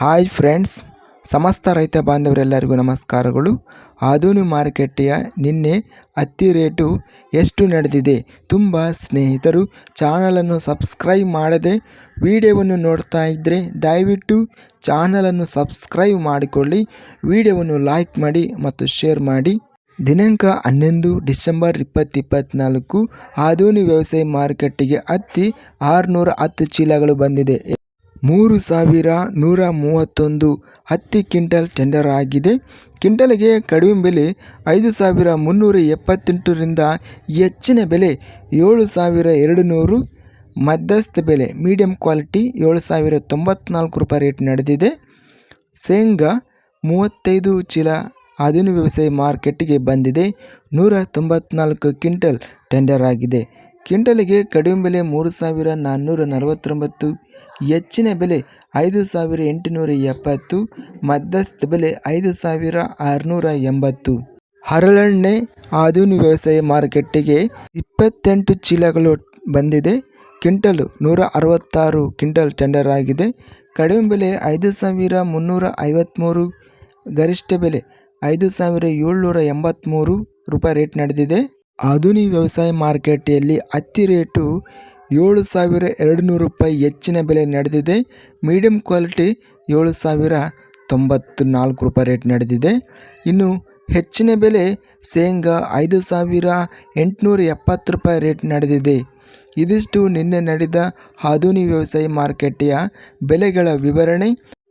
Hi friends ಸಮಸ್ತ ರೈತ ಬಾಂಧವರೆಲ್ಲರಿಗೂ ನಮಸ್ಕಾರಗಳು. ಆಧುನಿ ಮಾರುಕಟ್ಟೆಯ ನಿನ್ನೆ ಹತ್ತಿ ರೇಟು ಎಷ್ಟು ನಡೆದಿದೆ ತುಂಬ ಸ್ನೇಹಿತರು ಚಾನಲನ್ನು ಸಬ್ಸ್ಕ್ರೈಬ್ ಮಾಡದೆ ವಿಡಿಯೋವನ್ನು ನೋಡ್ತಾ ಇದ್ದರೆ ದಯವಿಟ್ಟು ಚಾನಲನ್ನು ಸಬ್ಸ್ಕ್ರೈಬ್ ಮಾಡಿಕೊಳ್ಳಿ, ವಿಡಿಯೋವನ್ನು ಲೈಕ್ ಮಾಡಿ ಮತ್ತು ಶೇರ್ ಮಾಡಿ. ದಿನಾಂಕ ಹನ್ನೊಂದು ಡಿಸೆಂಬರ್ ಇಪ್ಪತ್ತು ಆಧುನಿ ವ್ಯವಸಾಯ ಮಾರುಕಟ್ಟೆಗೆ ಹತ್ತಿ ಆರುನೂರ ಹತ್ತು ಚೀಲಗಳು ಬಂದಿದೆ. ಮೂರು ಸಾವಿರ ನೂರ ಮೂವತ್ತೊಂದು ಹತ್ತಿ ಕ್ವಿಂಟಲ್ ಟೆಂಡರ್ ಆಗಿದೆ. ಕ್ವಿಂಟಲ್ಗೆ ಕಡಿಮೆ ಬೆಲೆ ಐದು ಸಾವಿರ ಮುನ್ನೂರ ಎಪ್ಪತ್ತೆಂಟರಿಂದ ಹೆಚ್ಚಿನ ಬೆಲೆ ಏಳು ಸಾವಿರ ಎರಡು ನೂರು, ಮಧ್ಯಸ್ಥ ಬೆಲೆ ಮೀಡಿಯಂ ಕ್ವಾಲಿಟಿ ಏಳು ಸಾವಿರ ತೊಂಬತ್ನಾಲ್ಕು ರೂಪಾಯಿ ರೇಟ್ ನಡೆದಿದೆ. ಶೇಂಗಾ ಮೂವತ್ತೈದು ಚೀಲ ಆಧುನಿಕ ವ್ಯವಸಾಯ ಮಾರ್ಕೆಟ್ಗೆ ಬಂದಿದೆ. ನೂರ ತೊಂಬತ್ನಾಲ್ಕು ಕ್ವಿಂಟಲ್ ಟೆಂಡರ್ ಆಗಿದೆ. ಕ್ವಿಂಟಲಿಗೆ ಕಡಿಮೆ ಬೆಲೆ ಮೂರು ಸಾವಿರ ನಾನ್ನೂರ ನಲವತ್ತೊಂಬತ್ತು, ಹೆಚ್ಚಿನ ಬೆಲೆ ಐದು ಸಾವಿರ ಎಂಟುನೂರ ಎಪ್ಪತ್ತು, ಮಧ್ಯಸ್ಥ ಬೆಲೆ ಐದು ಸಾವಿರ ಆರುನೂರ ಎಂಬತ್ತು. ಹರಳೆಣ್ಣೆ ಆಧುನಿಕ ವ್ಯವಸಾಯ ಮಾರುಕಟ್ಟೆಗೆ ಇಪ್ಪತ್ತೆಂಟು ಚೀಲಗಳು ಬಂದಿದೆ. ಕ್ವಿಂಟಲು ನೂರ ಅರವತ್ತಾರು ಕ್ವಿಂಟಲ್ ಟೆಂಡರ್ ಆಗಿದೆ. ಕಡಿಮೆ ಬೆಲೆ ಐದು ಸಾವಿರ ಮುನ್ನೂರ ಐವತ್ತ್ಮೂರು ಗರಿಷ್ಠ ಬೆಲೆ ಐದು ಸಾವಿರ ಏಳ್ನೂರ ಎಂಬತ್ತ್ಮೂರು ರೂಪಾಯಿ ರೇಟ್ ನಡೆದಿದೆ. ಆಧುನಿಕ ವ್ಯವಸಾಯ ಮಾರುಕಟ್ಟೆಯಲ್ಲಿ ಹತ್ತಿ ರೇಟು ಏಳು ಸಾವಿರ ಎರಡು ನೂರು ರೂಪಾಯಿ ಹೆಚ್ಚಿನ ಬೆಲೆ ನಡೆದಿದೆ. ಮೀಡಿಯಂ ಕ್ವಾಲಿಟಿ ಏಳು ಸಾವಿರ ತೊಂಬತ್ತು ನಾಲ್ಕು ರೂಪಾಯಿ ರೇಟ್ ನಡೆದಿದೆ. ಇನ್ನು ಹೆಚ್ಚಿನ ಬೆಲೆ ಶೇಂಗಾ ಐದು ಸಾವಿರ ಎಂಟುನೂರ ಎಪ್ಪತ್ತು ರೂಪಾಯಿ ರೇಟ್ ನಡೆದಿದೆ. ಇದಿಷ್ಟು ನಿನ್ನೆ ನಡೆದ ಆಧುನಿಕ ವ್ಯವಸಾಯ ಮಾರುಕಟ್ಟೆಯ ಬೆಲೆಗಳ ವಿವರಣೆ.